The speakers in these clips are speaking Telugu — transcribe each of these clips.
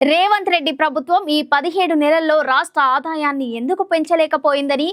రేవంత్ రెడ్డి ప్రభుత్వం ఈ పదిహేడు నెలల్లో రాష్ట్ర ఆదాయాన్ని ఎందుకు పెంచలేకపోయిందని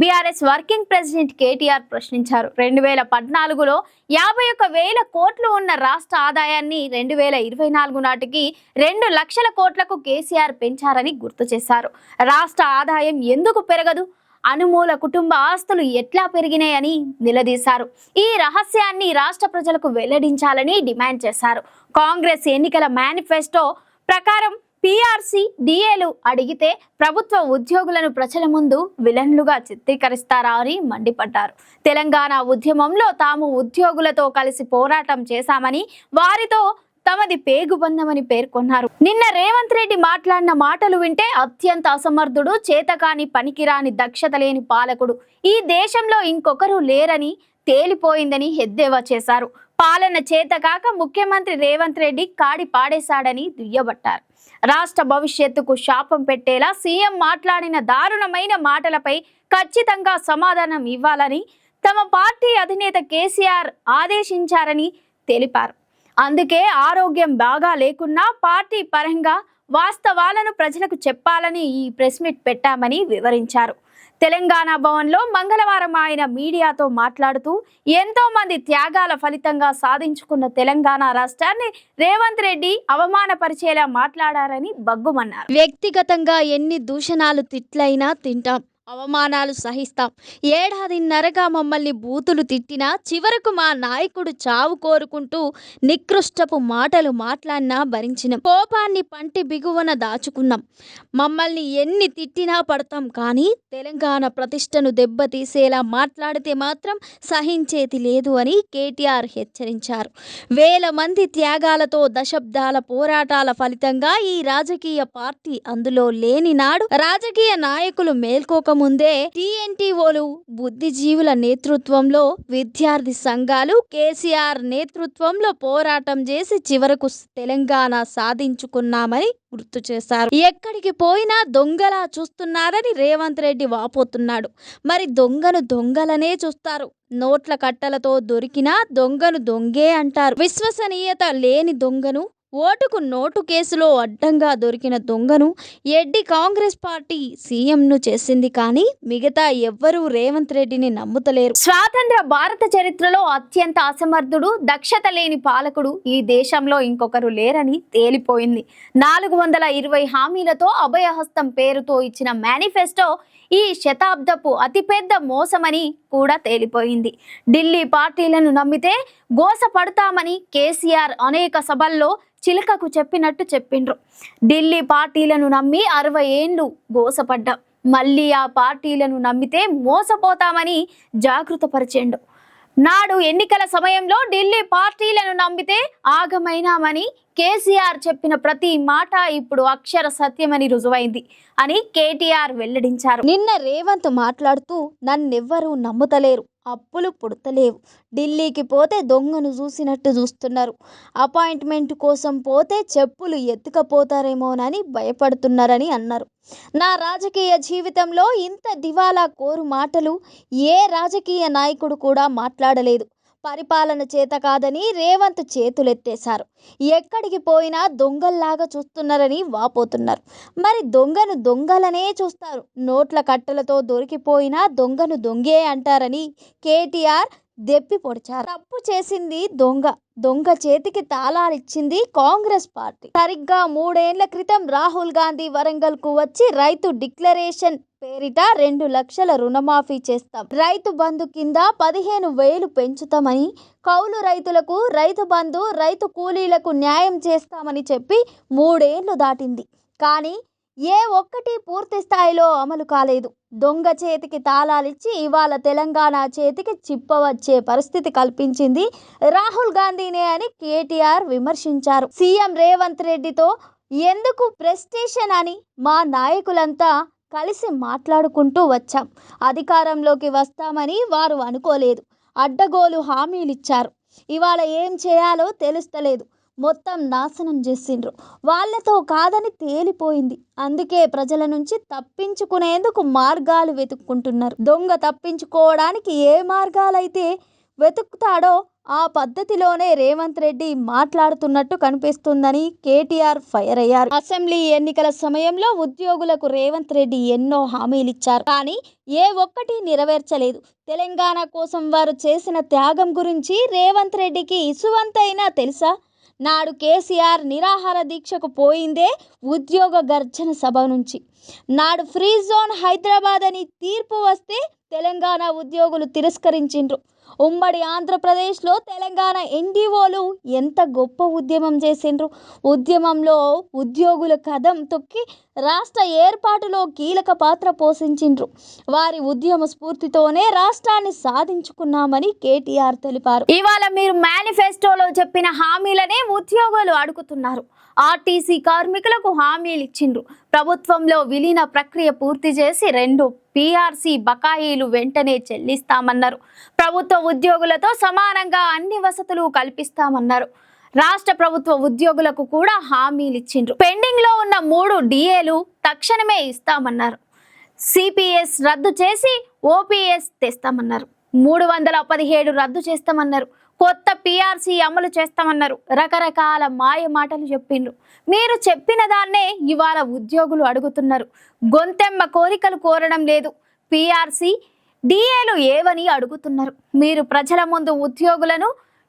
బీఆర్ఎస్ వర్కింగ్ ప్రెసిడెంట్ కేటీఆర్ ప్రశ్నించారు. రెండు వేల పద్నాలుగులో యాభై ఒక్క వేల కోట్లు ఉన్న రాష్ట్ర ఆదాయాన్ని రెండు వేల ఇరవై నాలుగు నాటికి రెండు లక్షల కోట్లకు కేసీఆర్ పెంచారని గుర్తు చేశారు. రాష్ట్ర ఆదాయం ఎందుకు పెరగదు? అనుమూల కుటుంబ ఆస్తులు ఎట్లా పెరిగినాయని నిలదీశారు. ఈ రహస్యాన్ని రాష్ట్ర ప్రజలకు వెల్లడించాలని డిమాండ్ చేశారు. కాంగ్రెస్ ఎన్నికల మేనిఫెస్టో ప్రకారం పీఆర్సీ డిఏలు అడిగితే ప్రభుత్వ ఉద్యోగులను ప్రజల ముందు విలన్లుగా చిత్రీకరిస్తారా అని మండిపడ్డారు. తెలంగాణ ఉద్యమంలో తాము ఉద్యోగులతో కలిసి పోరాటం చేశామని వారితో తమది పేగుబంధమని పేర్కొన్నారు. నిన్న రేవంత్ రెడ్డి మాట్లాడిన మాటలు వింటే అత్యంత అసమర్థుడు చేతకాని పనికిరాని దక్షత లేని పాలకుడు. ఈ దేశంలో ఇంకొకరు లేరని తేలిపోయిందని ఎద్దేవా చేశారు. పాలన చేతకాక ముఖ్యమంత్రి రేవంత్ రెడ్డి కాడి పాడేశాడని దుయ్యబట్టారు. రాష్ట్ర భవిష్యత్తుకు శాపం పెట్టేలా సీఎం మాట్లాడిన దారుణమైన మాటలపై ఖచ్చితంగా సమాధానం ఇవ్వాలని తమ పార్టీ అధినేత కేసీఆర్ ఆదేశించారని తెలిపారు. అందుకే ఆరోగ్యం బాగా లేకున్నా పార్టీ పరంగా వాస్తవాలను ప్రజలకు చెప్పాలని ఈ ప్రెస్ మీట్ పెట్టామని వివరించారు. తెలంగాణ భవన్లో మంగళవారం ఆయన మీడియాతో మాట్లాడుతూ ఎంతో మంది త్యాగాల ఫలితంగా సాధించుకున్న తెలంగాణ రాష్ట్రాన్ని రేవంత్ రెడ్డి అవమానపరిచేలా మాట్లాడారని బగ్గుమన్నారు వ్యక్తిగతంగా ఎన్ని దూషణాలు తిట్లైనా తింటాం. అవమానాలు సహిస్తాం. ఏడాదిన్నరగా మమ్మల్ని బూతులు తిట్టినా చివరకు మా నాయకుడు చావు కోరుకుంటూ నికృష్టపు మాటలు మాట్లాడినా భరించినాం. కోపాన్ని పంటి బిగువన దాచుకున్నాం. మమ్మల్ని ఎన్ని తిట్టినా పడతాం కానీ తెలంగాణ ప్రతిష్టను దెబ్బతీసేలా మాట్లాడితే మాత్రం సహించేది లేదు అని కేటీఆర్ హెచ్చరించారు. వేల మంది త్యాగాలతో దశాబ్దాల పోరాటాల ఫలితంగా ఈ రాజకీయ పార్టీ అందులో లేని నాడు రాజకీయ నాయకులు మేల్కోక ముందే టీఎన్టీఓలు బుద్ధిజీవుల నేతృత్వంలో విద్యార్థి సంఘాలు కేసీఆర్ నేతృత్వంలో పోరాటం చేసి చివరకు తెలంగాణ సాధించుకున్నామని గుర్తు చేశారు. ఎక్కడికి పోయినా దొంగలా చూస్తున్నారని రేవంత్ రెడ్డి వాపోతున్నాడు. మరి దొంగను దొంగలనే చూస్తారు. నోట్ల కట్టలతో దొరికినా దొంగను దొంగే అంటారు. విశ్వసనీయత లేని దొంగను ఓటుకు నోటు కేసులో అడ్డంగా దొరికిన దొంగను ఎడ్డి కాంగ్రెస్ పార్టీ సీఎంను చేసింది కానీ మిగతా ఎవ్వరూ రేవంత్ రెడ్డిని నమ్ముతలేరు. స్వాతంత్ర భారత చరిత్రలో అత్యంత అసమర్థుడు దక్షత లేని పాలకుడు ఈ దేశంలో ఇంకొకరు లేరని తేలిపోయింది. నాలుగు వందల ఇరవై హామీలతో అభయహస్తం పేరుతో ఇచ్చిన మేనిఫెస్టో ఈ శతాబ్దపు అతిపెద్ద మోసమని కూడా తేలిపోయింది. ఢిల్లీ పార్టీలను నమ్మితే గోసపడతామని కేసీఆర్ అనేక సభల్లో చిలకకు చెప్పినట్టు చెప్పిండ్రు. ఢిల్లీ పార్టీలను నమ్మి అరవై ఏండ్లు గోసపడ్డాం. మళ్ళీ ఆ పార్టీలను నమ్మితే మోసపోతామని జాగృతపరిచిండు. నాడు ఎన్నికల సమయంలో ఢిల్లీ పార్టీలను నమ్మితే ఆగమైనామని కేసీఆర్ చెప్పిన ప్రతి మాట ఇప్పుడు అక్షర సత్యమని రుజువైంది అని కేటీఆర్ వెల్లడించారు. నిన్న రేవంత్ మాట్లాడుతూ నన్నెవ్వరూ నమ్ముతలేరు. అప్పులు పుడతలేవు. ఢిల్లీకి పోతే దొంగను చూసినట్టు చూస్తున్నారు. అపాయింట్మెంట్ కోసం పోతే చెప్పులు ఎత్తుకపోతారేమోనని భయపడుతున్నారని అన్నారు. నా రాజకీయ జీవితంలో ఇంత దివాలా కోరు మాటలు ఏ రాజకీయ నాయకుడు కూడా మాట్లాడలేదు. పరిపాలన చేత కాదని రేవంత్ చేతులెత్తేశారు. ఎక్కడికి పోయినా దొంగల్లాగా చూస్తున్నారని వాపోతున్నారు. మరి దొంగను దొంగలనే చూస్తారు. నోట్ల కట్టలతో దొరికిపోయినా దొంగను దొంగే అంటారని కేటీఆర్ దెప్పి పొడిచారు. తప్పు చేసింది దొంగ. దొంగ చేతికి తాళాలిచ్చింది కాంగ్రెస్ పార్టీ. సరిగ్గా మూడేళ్ళ క్రితం రాహుల్ గాంధీ వరంగల్కు వచ్చి రైతు డిక్లరేషన్ పేరిట రెండు లక్షల రుణమాఫీ చేస్తాం. రైతు బంధు కింద పదిహేను వేలు పెంచుతామని కౌలు రైతులకు రైతు బంధు రైతు కూలీలకు న్యాయం చేస్తామని చెప్పి మూడేళ్ళు దాటింది. కానీ ఏ ఒక్కటి పూర్తి స్థాయిలో అమలు కాలేదు. దొంగ చేతికి తాళాలిచ్చి ఇవాళ తెలంగాణ చేతికి చిప్పవచ్చే పరిస్థితి కల్పించింది రాహుల్ గాంధీనే అని కేటీఆర్ విమర్శించారు. సీఎం రేవంత్ రెడ్డితో ఎందుకు ప్రెస్టేషన్ అని మా నాయకులంతా కలిసి మాట్లాడుకుంటూ వచ్చాం. అధికారంలోకి వస్తామని వారు అనుకోలేదు. అడ్డగోలు హామీలిచ్చారు. ఇవాళ ఏం చేయాలో తెలుస్తలేదు. మొత్తం నాశనం చేసిండ్రు. వాళ్ళతో కాదని తేలిపోయింది. అందుకే ప్రజల నుంచి తప్పించుకునేందుకు మార్గాలు వెతుక్కుంటున్నారు. దొంగ తప్పించుకోవడానికి ఏ మార్గాలైతే వెతుకుతాడో ఆ పద్ధతిలోనే రేవంత్ రెడ్డి మాట్లాడుతున్నట్టు కనిపిస్తుందని కేటీఆర్ ఫైర్ అయ్యారు. అసెంబ్లీ ఎన్నికల సమయంలో ఉద్యోగులకు రేవంత్ రెడ్డి ఎన్నో హామీలు ఇచ్చారు. కానీ ఏ ఒక్కటి నెరవేర్చలేదు. తెలంగాణ కోసం వారు చేసిన త్యాగం గురించి రేవంత్ రెడ్డికి ఇసువంతైనా తెలుసా? నాడు కేసీఆర్ నిరాహార దీక్షకు పోయిందే ఉద్యోగ గర్జన సభ నుంచి. నాడు ఫ్రీ జోన్ హైదరాబాద్ అని తీర్పు వస్తే తెలంగాణ ఉద్యోగులు తిరస్కరించిండ్రు. ఉమ్మడి ఆంధ్రప్రదేశ్లో తెలంగాణ ఎన్డీఓలు ఎంత గొప్ప ఉద్యమం చేసిండ్రు. ఉద్యమంలో ఉద్యోగుల కదం తొక్కి రాష్ట్ర ఏర్పాటులో కీలక పాత్ర పోషించిండ్రు. వారి ఉద్యమ స్ఫూర్తితోనే రాష్ట్రాన్ని సాధించుకున్నామని కేటీఆర్ తెలిపారు. ఇవాళ మీరు మేనిఫెస్టోలో చెప్పిన హామీలనే ఉద్యోగులు అడుగుతున్నారు. ఆర్టీసీ కార్మికులకు హామీలు ఇచ్చిండ్రు. ప్రభుత్వంలో విలీన ప్రక్రియ పూర్తి చేసి రెండు పీఆర్సీ బకాయిలు వెంటనే చెల్లిస్తామన్నారు. ప్రభుత్వ ఉద్యోగులతో సమానంగా అన్ని వసతులు కల్పిస్తామన్నారు. రాష్ట్ర ప్రభుత్వ ఉద్యోగులకు కూడా హామీలు ఇచ్చిండ్రు. పెండింగ్లో ఉన్న మూడు డిఏలు తక్షణమే ఇస్తామన్నారు. సిపిఎస్ రద్దు చేసి ఓపీఎస్ తెస్తామన్నారు. మూడు వందల పదిహేడు రద్దు చేస్తామన్నారు. కొత్త పిఆర్సీ అమలు చేస్తామన్నారు. రకరకాల మాయ మాటలు చెప్పిండ్రు. మీరు చెప్పిన దాన్నే ఇవాళ ఉద్యోగులు అడుగుతున్నారు. గొంతెమ్మ కోరికలు కోరడం లేదు. పిఆర్సీ డిఏలు ఏవని అడుగుతున్నారు. మీరు ప్రజల ముందు ఉద్యోగులను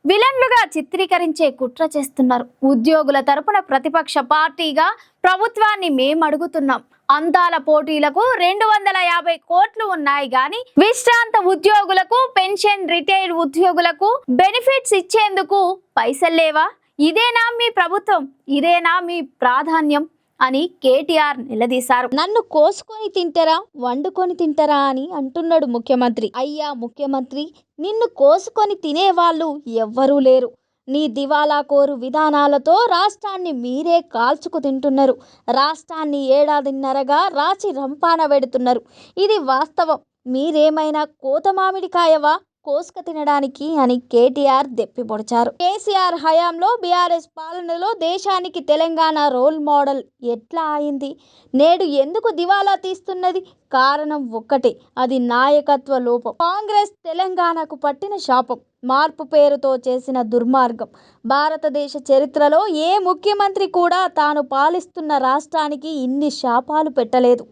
విలన్లుగా చిత్రీకరించే కుట్ర చేస్తున్నారు. ఉద్యోగుల తరపున ప్రతిపక్ష పార్టీగా ప్రభుత్వాన్ని మేము అడుగుతున్నాం. అందాల పోటీలకు రెండు వందల యాభై కోట్లు ఉన్నాయి గాని విశ్రాంత ఉద్యోగులకు పెన్షన్ రిటైర్డ్ ఉద్యోగులకు బెనిఫిట్స్ ఇచ్చేందుకు పైసలు లేవా? ఇదేనా మీ ప్రభుత్వం? ఇదేనా మీ ప్రాధాన్యం? అని కేటీఆర్ నిలదీశారు. నన్ను కోసుకొని తింటారా? వండుకొని తింటారా? అని అంటున్నాడు ముఖ్యమంత్రి. అయ్యా ముఖ్యమంత్రి నిన్ను కోసుకొని తినేవాళ్ళు ఎవ్వరూ లేరు. నీ దివాలా కోరు విధానాలతో రాష్ట్రాన్ని మీరే కాల్చుకు తింటున్నారు. రాష్ట్రాన్ని ఏడాదిన్నరగా రాచి రంపాన పెడుతున్నారు ఇది వాస్తవం. మీరేమైనా కోత మామిడికాయవా? కోసుక తినడానికి అని కేటీఆర్ దెప్పిపొడిచారు కేసీఆర్ హయాంలో బీఆర్ఎస్ పాలనలో దేశానికి తెలంగాణ రోల్ మోడల్ ఎట్లా అయింది? నేడు ఎందుకు దివాలా తీస్తున్నది? కారణం ఒక్కటే అది నాయకత్వ లోపం. కాంగ్రెస్ తెలంగాణకు పట్టిన శాపం మార్పు పేరుతో చేసిన దుర్మార్గం. భారతదేశ చరిత్రలో ఏ ముఖ్యమంత్రి కూడా తాను పాలిస్తున్న రాష్ట్రానికి ఇన్ని శాపాలు పెట్టలేదు.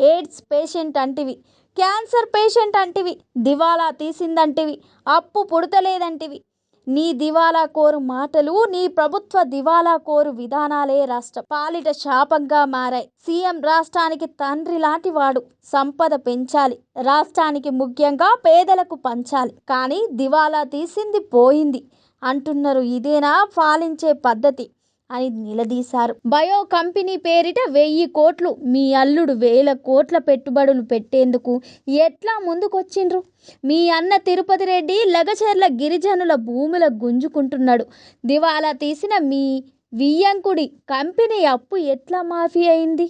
ఎయిడ్స్ పేషెంట్ అంటివి. క్యాన్సర్ పేషెంట్ అంటివి దివాలా తీసిందంటివి అప్పు పుడతలేదంటివి. నీ దివాలా కోరు మాటలు నీ ప్రభుత్వ దివాలా కోరు విధానాలే రాష్ట్ర. పాలిట శాపంగా మారాయి. సీఎం రాష్ట్రానికి తండ్రి లాంటి వాడు సంపద పెంచాలి. రాష్ట్రానికి ముఖ్యంగా పేదలకు పంచాలి. కానీ దివాలా తీసింది పోయింది. అంటున్నారు ఇదేనా పాలించే పద్ధతి? అని నిలదీశారు. బయో కంపెనీ పేరిట వెయ్యి కోట్లు మీ అల్లుడు వేల కోట్ల పెట్టుబడులు పెట్టేందుకు ఎట్లా ముందుకొచ్చిండ్రు? మీ అన్న తిరుపతి రెడ్డి లగచర్ల గిరిజనుల భూముల గుంజుకుంటున్నాడు. దివాలా తీసిన మీ వియ్యంకుడి కంపెనీ అప్పు ఎట్లా మాఫీ అయింది?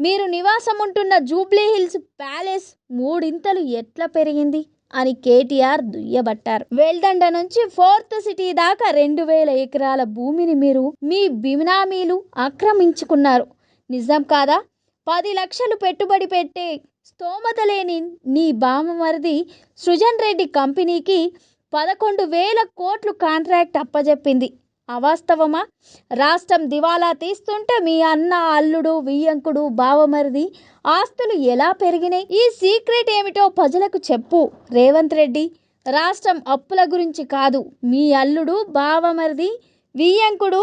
మీరు నివాసం ఉంటున్న జూబ్లీ హిల్స్ ప్యాలెస్ మూడింతలు ఎట్లా పెరిగింది? అని కేటీఆర్ దుయ్యబట్టారు. వెల్దండ నుంచి ఫోర్త్ సిటీ దాకా రెండు వేల ఎకరాల భూమిని మీరు మీ బినామీలు ఆక్రమించుకున్నారు. నిజం కాదా? పది లక్షలు పెట్టుబడి పెట్టే స్తోమత లేని నీ బామమరిది సృజన్ రెడ్డి కంపెనీకి పదకొండు వేల కోట్లు కాంట్రాక్ట్ అప్పజెప్పింది. అవాస్తవమా? రాష్ట్రం దివాలా తీస్తుంటే మీ అన్న అల్లుడు వియ్యంకుడు బావమరిది ఆస్తులు ఎలా పెరిగినాయి? ఈ సీక్రెట్ ఏమిటో ప్రజలకు చెప్పు. రేవంత్ రెడ్డి రాష్ట్రం అప్పుల గురించి కాదు. మీ అల్లుడు బావమరిది వియ్యంకుడు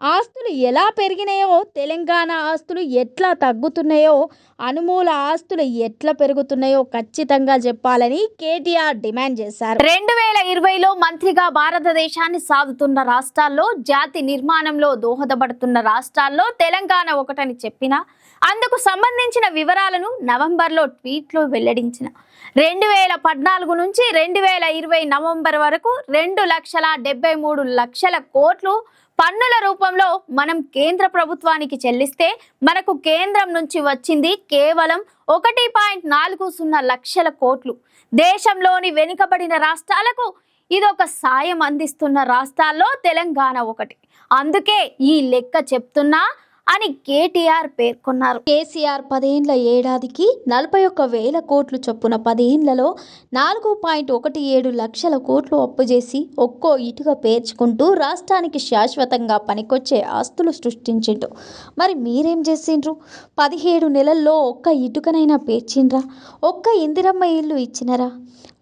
ఆస్తులు ఎలా పెరిగినాయో తెలంగాణ ఆస్తులు ఎట్లా తగ్గుతున్నాయో అనుమూల ఆస్తులు ఎట్లా పెరుగుతున్నాయో ఖచ్చితంగా చెప్పాలని కేటీఆర్ డిమాండ్ చేశారు. రెండు వేల ఇరవైలో మంత్రిగా భారతదేశాన్ని సాధుతున్న రాష్ట్రాల్లో జాతి నిర్మాణంలో దోహదపడుతున్న రాష్ట్రాల్లో తెలంగాణ ఒకటని చెప్పిన అందుకు సంబంధించిన వివరాలను నవంబర్లో ట్వీట్లో వెల్లడించిన. రెండు వేల పద్నాలుగు నుంచి రెండు వేల ఇరవై నవంబర్ వరకు రెండు లక్షల డెబ్బై మూడు లక్షల కోట్లు పన్నుల రూపంలో మనం కేంద్ర ప్రభుత్వానికి చెల్లిస్తే మనకు కేంద్రం నుంచి వచ్చింది కేవలం ఒకటి పాయింట్ నాలుగు సున్నా లక్షల కోట్లు. దేశంలోని వెనుకబడిన రాష్ట్రాలకు ఇదొక సాయం అందిస్తున్న రాష్ట్రాల్లో తెలంగాణ ఒకటి. అందుకే ఈ లెక్క చెప్తున్నా అని కేటీఆర్ పేర్కొన్నారు. కేసీఆర్ పదేండ్ల ఏడాదికి నలభై ఒక్క వేల కోట్లు చొప్పున పదేండ్లలో నాలుగు పాయింట్ ఒకటి ఏడు లక్షల కోట్లు అప్పు చేసి ఒక్కో ఇటుక పేర్చుకుంటూ రాష్ట్రానికి శాశ్వతంగా పనికొచ్చే ఆస్తులు సృష్టించిండ్రు. మరి మీరేం చేసిండ్రు? పదిహేడు నెలల్లో ఒక్క ఇటుకనైనా పేర్చిండ్రా? ఒక్క ఇందిరమ్మ ఇల్లు ఇచ్చినరా?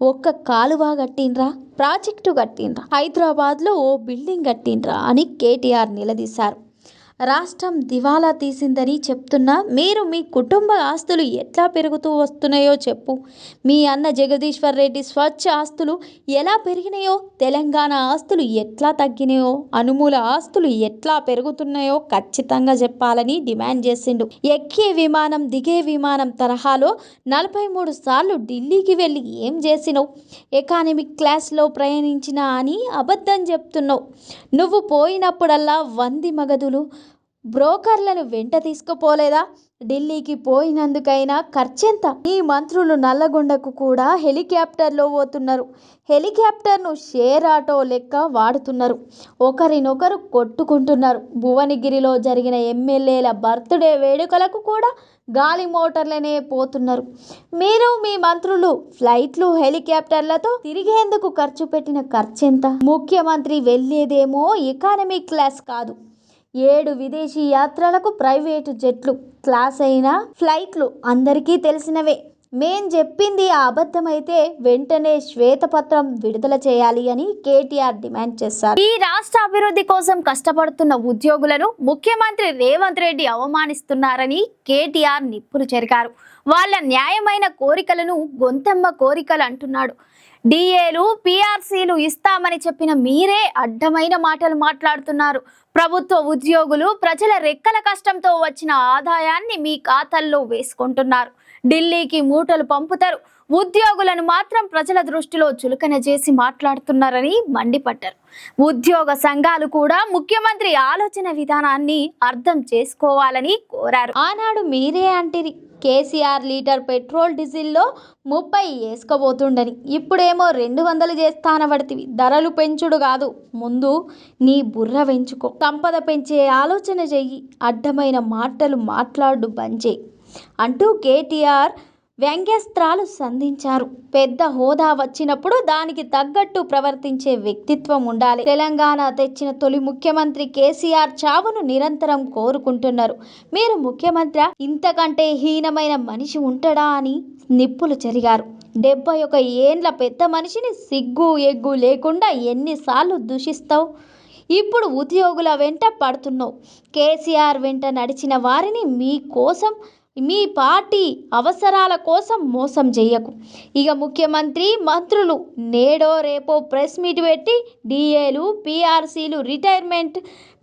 ఒక్క కాలువ కట్టిండ్రా? ప్రాజెక్టు కట్టిండ్రా? హైదరాబాద్లో ఓ బిల్డింగ్ కట్టిండ్రా అని కేటీఆర్ నిలదీశారు. రాష్ట్రం దివాలా తీసిందని చెప్తున్నా మీరు మీ కుటుంబ ఆస్తులు ఎట్లా పెరుగుతూ వస్తున్నాయో చెప్పు. మీ అన్న జగదీశ్వర్ రెడ్డి స్వచ్ఛ ఆస్తులు ఎలా పెరిగినాయో తెలంగాణ ఆస్తులు ఎట్లా తగ్గినాయో అనుమూల ఆస్తులు ఎట్లా పెరుగుతున్నాయో ఖచ్చితంగా చెప్పాలని డిమాండ్ చేసిండు. ఎక్కే విమానం దిగే విమానం తరహాలో నలభై మూడు సార్లు ఢిల్లీకి వెళ్ళి ఏం చేసినావు? ఎకానమిక్ క్లాస్లో ప్రయాణించినా అని అబద్ధం చెప్తున్నావు. నువ్వు పోయినప్పుడల్లా వంది మగదులు బ్రోకర్లను వెంట తీసుకుపోలేదా? ఢిల్లీకి పోయినందుకైనా ఖర్చెంత? ఈ మంత్రులు నల్లగొండకు కూడా హెలికాప్టర్లో పోతున్నారు. హెలికాప్టర్ను షేర్ ఆటో లెక్క వాడుతున్నారు. ఒకరినొకరు కొట్టుకుంటున్నారు. భువనగిరిలో జరిగిన ఎమ్మెల్యేల బర్త్డే వేడుకలకు కూడా గాలి మోటార్లనే పోతున్నారు. మీరు మీ మంత్రులు ఫ్లైట్లు హెలికాప్టర్లతో తిరిగేందుకు ఖర్చు పెట్టిన ఖర్చెంత? ముఖ్యమంత్రి వెళ్ళేదేమో ఎకానమీ క్లాస్ కాదు. ఏడు విదేశీ యాత్రలకు ప్రైవేటు జెట్లు క్లాస్ అయిన ఫ్లైట్లు అందరికీ తెలిసినవే. మేం చెప్పింది అబద్ధమైతే వెంటనే శ్వేతపత్రం విడుదల చేయాలి అని కేటీఆర్ డిమాండ్ చేశారు. ఈ రాష్ట్ర అభివృద్ధి కోసం కష్టపడుతున్న ఉద్యోగులను ముఖ్యమంత్రి రేవంత్ రెడ్డి అవమానిస్తున్నారని కేటీఆర్ నిప్పులు చెరిగారు. వాళ్ళ న్యాయమైన కోరికలను గొంతెమ్మ కోరికలు అంటున్నాడు. డిఏలు పిఆర్సీలు ఇస్తామని చెప్పిన మీరే అడ్డమైన మాటలు మాట్లాడుతున్నారు. ప్రభుత్వ ఉద్యోగులు ప్రజల రెక్కల కష్టంతో వచ్చిన ఆదాయాన్ని మీ ఖాతాల్లో వేసుకుంటున్నారు. ఢిల్లీకి మూటలు పంపుతారు. ఉద్యోగులను మాత్రం ప్రజల దృష్టిలో చులకన చేసి మాట్లాడుతున్నారని మండిపడ్డారు. ఉద్యోగ సంఘాలు కూడా ముఖ్యమంత్రి ఆలోచన విధానాన్ని అర్థం చేసుకోవాలని కోరారు. ఆనాడు మీరే అంటిరి కేసీఆర్ లీటర్ పెట్రోల్ డీజిల్లో ముప్పై వేసుకోబోతుండని. ఇప్పుడేమో రెండు వందలు చేస్తానబడితివి ధరలు పెంచుడు కాదు. ముందు నీ బుర్ర పెంచుకో. సంపద పెంచే ఆలోచన చెయ్యి. అడ్డమైన మాటలు మాట్లాడు బంజే అంటూ కేటీఆర్ వ్యంగ్యాస్త్రాలు సంధించారు. పెద్ద హోదా వచ్చినప్పుడు దానికి తగ్గట్టు ప్రవర్తించే వ్యక్తిత్వం ఉండాలి. తెలంగాణ తెచ్చిన తొలి ముఖ్యమంత్రి కేసీఆర్ చావును నిరంతరం కోరుకుంటున్నారు. మీరు ముఖ్యమంత్రి ఇంతకంటే హీనమైన మనిషి ఉంటాడా అని నిప్పులు చెరిగారు డెబ్బై ఒక ఏండ్ల పెద్ద మనిషిని సిగ్గు ఎగ్గు లేకుండా ఎన్నిసార్లు దూషిస్తావు? ఇప్పుడు ఉద్యోగుల వెంట పడుతున్నావు. కేసీఆర్ వెంట నడిచిన వారిని మీ కోసం మీ పార్టీ అవసరాల కోసం మోసం చేయకు. ఇక ముఖ్యమంత్రి మంత్రులు నేడో రేపో ప్రెస్ మీట్ పెట్టి డిఏలు పిఆర్సీలు రిటైర్మెంట్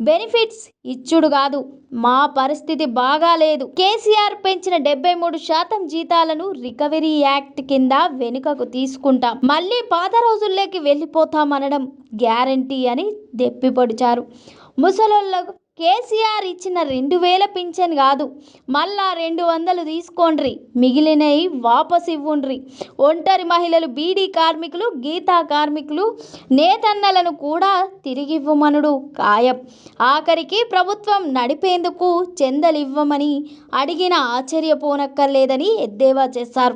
బెనిఫిట్స్ ఇచ్చుడు కాదు. మా పరిస్థితి బాగాలేదు కేసీఆర్ పెంచిన డెబ్బై మూడు శాతం జీతాలను రికవరీ యాక్ట్ కింద వెనుకకు తీసుకుంటాం. మళ్ళీ పాత రోజుల్లోకి వెళ్ళిపోతామనడం గ్యారంటీ అని దెప్పిపొడిచారు ముసలోళ్ళకు కేసీఆర్ ఇచ్చిన రెండు వేల పింఛన్ కాదు మళ్ళా రెండు వందలు తీసుకోండ్రి. మిగిలినవి వాపస్ ఇవ్వండ్రి. ఒంటరి మహిళలు బీడీ కార్మికులు గీతా కార్మికులు నేతన్నలను కూడా తిరిగివ్వమనుడు ఖాయం. ఆఖరికి ప్రభుత్వం నడిపేందుకు చెందలివ్వమని అడిగిన ఆశ్చర్యపోనక్కర్లేదని ఎద్దేవా చేశారు.